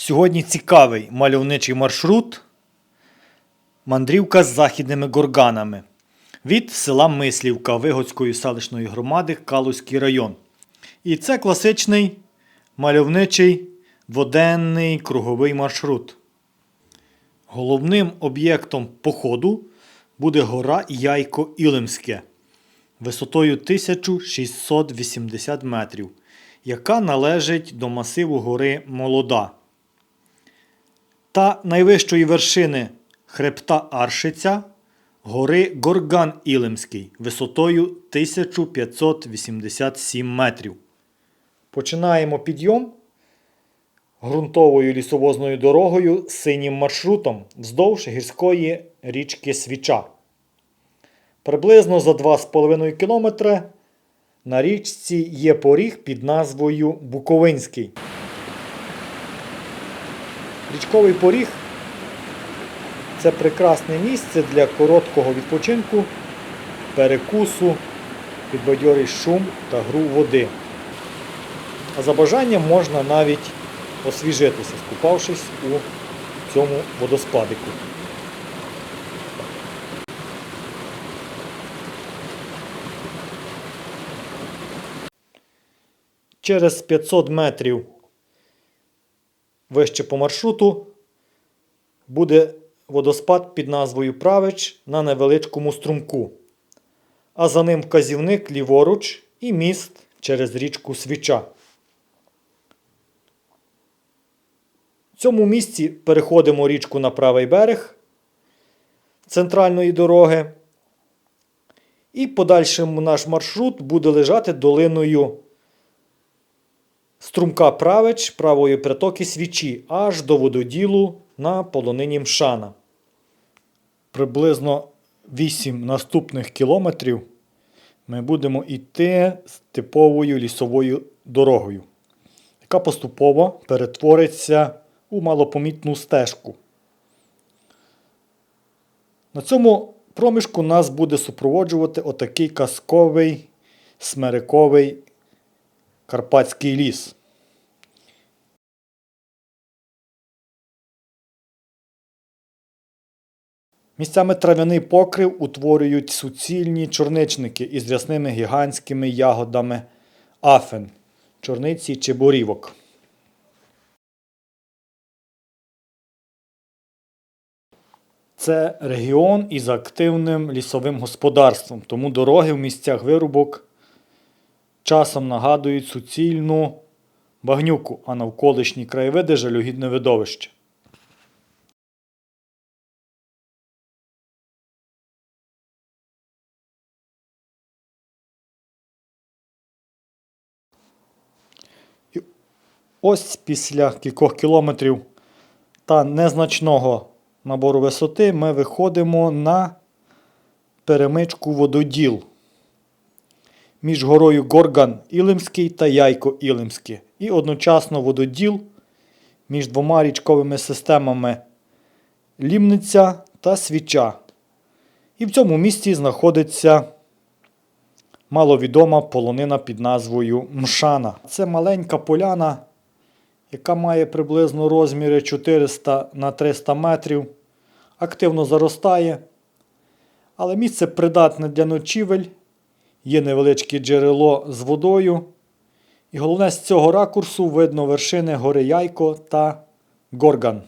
Сьогодні цікавий мальовничий маршрут. Мандрівка з західними горганами від села Мислівка Вигодської селищної громади Калузький район. І це класичний мальовничий дводенний круговий маршрут. Головним об'єктом походу буде гора Яйко Ілимське висотою 1680 метрів, яка належить до масиву гори Молода та найвищої вершини хребта Аршиця гори Горган Ілимський висотою 1587 метрів. Починаємо підйом ґрунтовою лісовозною дорогою синім маршрутом вздовж гірської річки Свіча. Приблизно за 2,5 км на річці є поріг під назвою Буковинський. Річковий поріг це прекрасне місце для короткого відпочинку, перекусу, підбадьорий шум та гру води. А за бажанням можна навіть освіжитися, скупавшись у цьому водоспадику. Через 500 метрів вище по маршруту буде водоспад під назвою Правич на невеличкому струмку. А за ним вказівник ліворуч і міст через річку Свіча. В цьому місці переходимо річку на правий берег центральної дороги. І подальшим наш маршрут буде лежати долиною струмка правич правої притоки свічі аж до вододілу на полонині Мшана. Приблизно 8 наступних кілометрів ми будемо йти з типовою лісовою дорогою, яка поступово перетвориться у малопомітну стежку. На цьому проміжку нас буде супроводжувати отакий казковий смериковий Карпатський ліс. Місцями трав'яний покрив утворюють суцільні чорничники із рясними гігантськими ягодами афен, чорниці чи борівок. Це регіон із активним лісовим господарством, тому дороги в місцях вирубок часом нагадують суцільну багнюку, а навколишні краєвиди жалюгідне видовище. І ось після кількох кілометрів та незначного набору висоти ми виходимо на перемичку вододіл між горою Горган Ілимський та Яйко Ілимське. І одночасно вододіл між двома річковими системами Лімниця та Свіча. І в цьому місці знаходиться маловідома полонина під назвою Мшана. Це маленька поляна, яка має приблизно розміри 400 на 300 метрів, активно заростає. Але місце придатне для ночівель, є невеличке джерело з водою. І головне, з цього ракурсу видно вершини гори Яйко та Горган.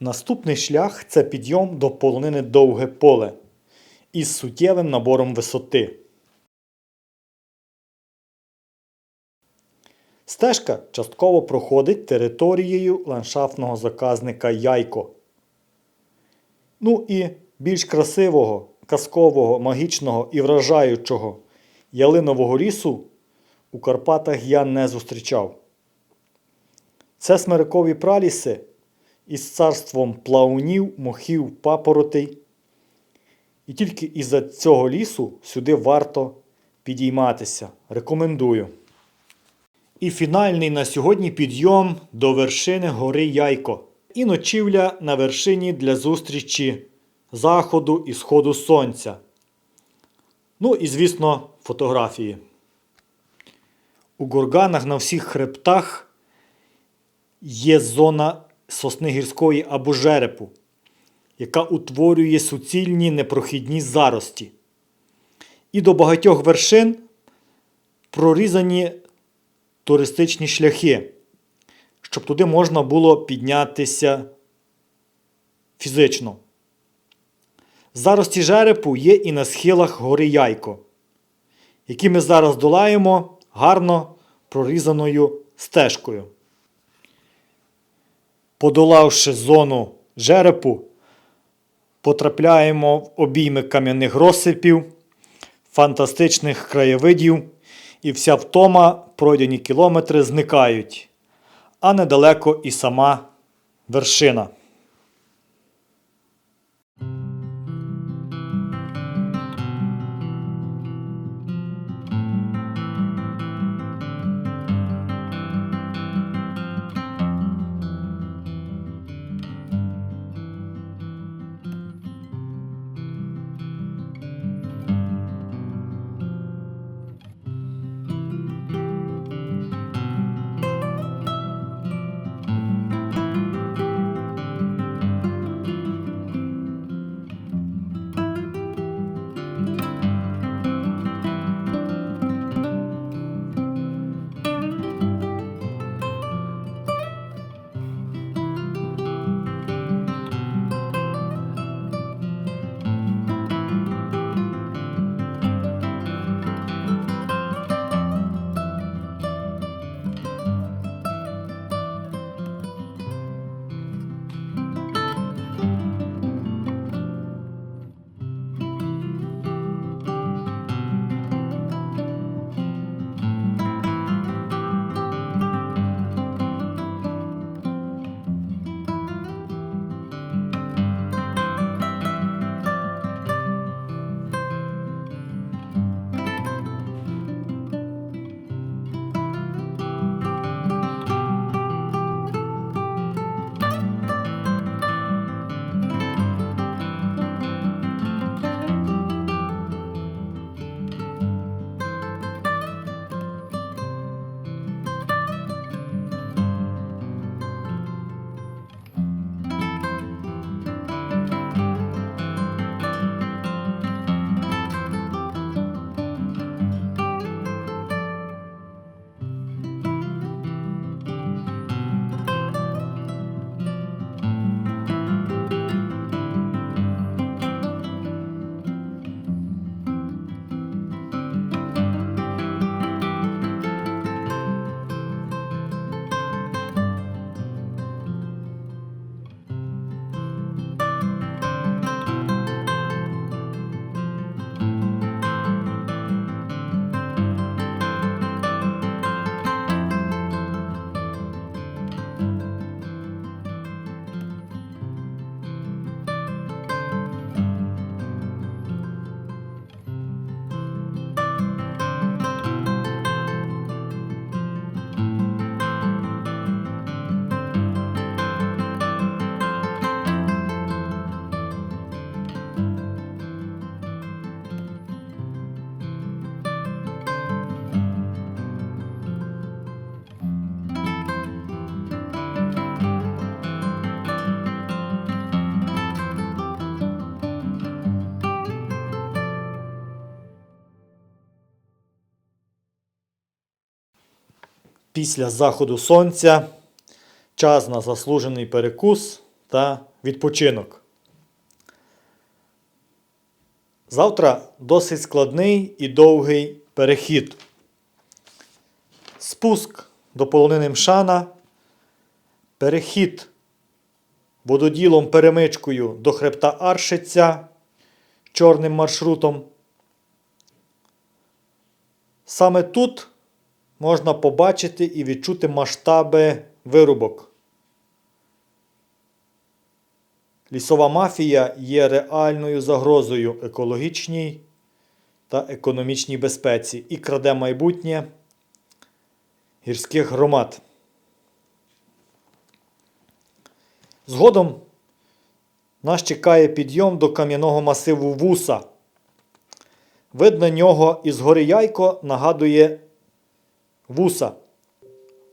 Наступний шлях це підйом до полонини Довге поле із суттєвим набором висоти. Стежка частково проходить територією ландшафтного заказника Яйко. Ну і більш красивого, казкового, магічного і вражаючого ялинового лісу у Карпатах я не зустрічав. Це смирикові праліси із царством плаунів, мохів, папоротей. І тільки із-за цього лісу сюди варто підійматися. Рекомендую. І фінальний на сьогодні підйом до вершини гори Яйко. І ночівля на вершині для зустрічі заходу і сходу сонця. Ну і, звісно, фотографії. У горганах на всіх хребтах є зона сосни гірської або жерепу, яка утворює суцільні непрохідні зарості. І до багатьох вершин прорізані туристичні шляхи, щоб туди можна було піднятися фізично. Зарості жерепу є і на схилах гори Яйко, які ми зараз долаємо гарно прорізаною стежкою. Подолавши зону жерепу, потрапляємо в обійми кам'яних розсипів, фантастичних краєвидів, і вся втома пройдені кілометри зникають, а недалеко і сама вершина. Після заходу сонця, час на заслужений перекус та відпочинок. Завтра досить складний і довгий перехід. Спуск до полонини Мшана, перехід вододілом перемичкою до хребта Аршиця чорним маршрутом. Саме тут можна побачити і відчути масштаби вирубок. Лісова мафія є реальною загрозою екологічній та економічній безпеці і краде майбутнє гірських громад. Згодом нас чекає підйом до кам'яного масиву вуса. Вид на нього із гори Яйко нагадує вуса.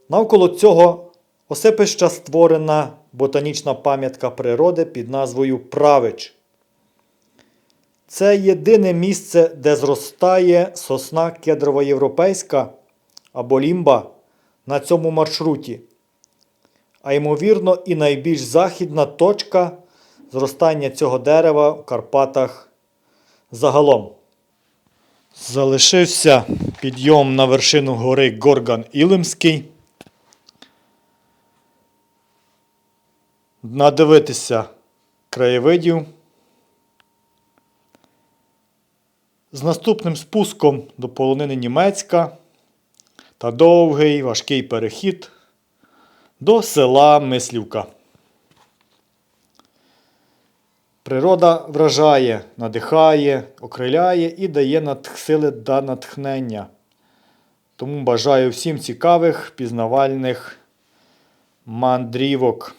Навколо цього Осипища створена ботанічна пам'ятка природи під назвою Правич. Це єдине місце, де зростає сосна кедрова європейська або лімба на цьому маршруті. А ймовірно, і найбільш західна точка зростання цього дерева в Карпатах загалом. Залишився підйом на вершину гори Горган Ілимський. Надивитися краєвидів. З наступним спуском до полонини Німецька та довгий важкий перехід до села Мислівка. Природа вражає, надихає, окриляє і дає надсили сили та натхнення. Тому бажаю всім цікавих, пізнавальних мандрівок.